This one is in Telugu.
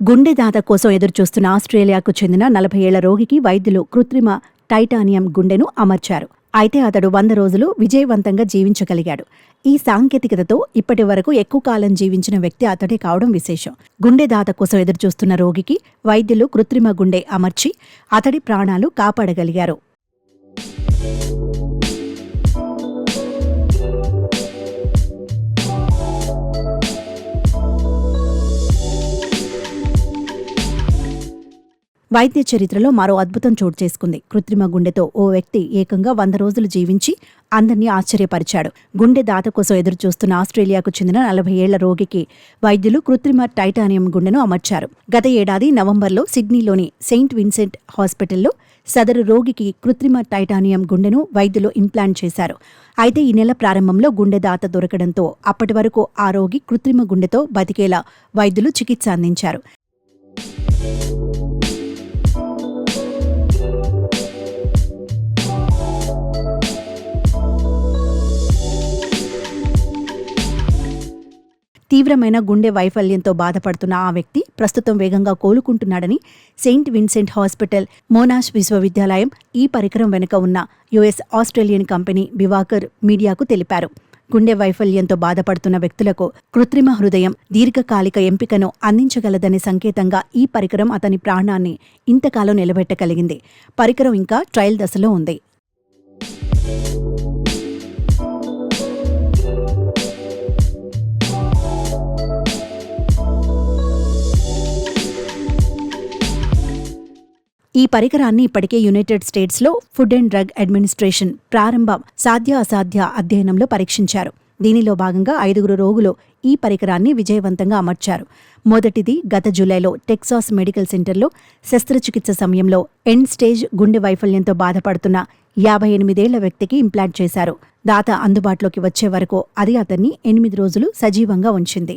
గుండె దాత కోసం ఎదురుచూస్తున్న ఆస్ట్రేలియాకు చెందిన నలభై ఏళ్ళ రోగికి వైద్యులు కృత్రిమ టైటానియం గుండెను అమర్చారు. అయితే అతడు వంద రోజులు విజయవంతంగా జీవించగలిగాడు. ఈ సాంకేతికతతో ఇప్పటి వరకు ఎక్కువ కాలం జీవించిన వ్యక్తి అతడే కావడం విశేషం. గుండె దాత కోసం ఎదురుచూస్తున్న రోగికి వైద్యులు కృత్రిమ గుండె అమర్చి అతడి ప్రాణాలు కాపాడగలిగారు. వైద్య చరిత్రలో మరో అద్భుతం చోటు చేసుకుంది. కృత్రిమ గుండెతో ఓ వ్యక్తి ఏకంగా వంద రోజులు జీవించి అందరినీ ఆశ్చర్యపరిచాడు. గుండె దాత కోసం ఎదురు చూస్తున్న ఆస్ట్రేలియాకు చెందిన నలభై ఏళ్ళ రోగికి వైద్యులు కృత్రిమ టైటానియం గుండెను అమర్చారు. గత ఏడాది నవంబర్లో సిడ్నీలోని సెయింట్ విన్సెంట్ హాస్పిటల్లో సదరు రోగికి కృత్రిమ టైటానియం గుండెను వైద్యులు ఇంప్లాంట్ చేశారు. అయితే ఈ నెల ప్రారంభంలో గుండె దాత దొరకడంతో అప్పటి వరకు ఆ రోగి కృత్రిమ గుండెతో బతికేలా వైద్యులు చికిత్స అందించారు. తీవ్రమైన గుండె వైఫల్యంతో బాధపడుతున్న ఆ వ్యక్తి ప్రస్తుతం వేగంగా కోలుకుంటున్నాడని సెయింట్ విన్సెంట్ హాస్పిటల్ మోనాష్ విశ్వవిద్యాలయం ఈ పరికరం వెనుక ఉన్న యుఎస్ ఆస్ట్రేలియన్ కంపెనీ బివాకర్ మీడియాకు తెలిపారు. గుండె వైఫల్యంతో బాధపడుతున్న వ్యక్తులకు కృత్రిమ హృదయం దీర్ఘకాలిక ఎంపికను అందించగలదనే సంకేతంగా ఈ పరికరం అతని ప్రాణాన్ని ఇంతకాలం నిలబెట్టగలిగింది. పరికరం ఇంకా ట్రయల్ దశలో ఉంది. ఈ పరికరాన్ని ఇప్పటికే యునైటెడ్ స్టేట్స్లో ఫుడ్ అండ్ డ్రగ్ అడ్మినిస్ట్రేషన్ ప్రారంభ సాధ్య అసాధ్య అధ్యయనంలో పరీక్షించారు. దీనిలో భాగంగా ఐదుగురు రోగులు ఈ పరికరాన్ని విజయవంతంగా అమర్చారు. మొదటిది గత జూలైలో టెక్సాస్ మెడికల్ సెంటర్లో శస్త్రచికిత్స సమయంలో ఎండ్ స్టేజ్ గుండె వైఫల్యంతో బాధపడుతున్న యాభై ఎనిమిదేళ్ళ వ్యక్తికి ఇంప్లాంట్ చేశారు. దాత అందుబాటులోకి వచ్చే వరకు అది అతన్ని ఎనిమిది రోజులు సజీవంగా ఉంచింది.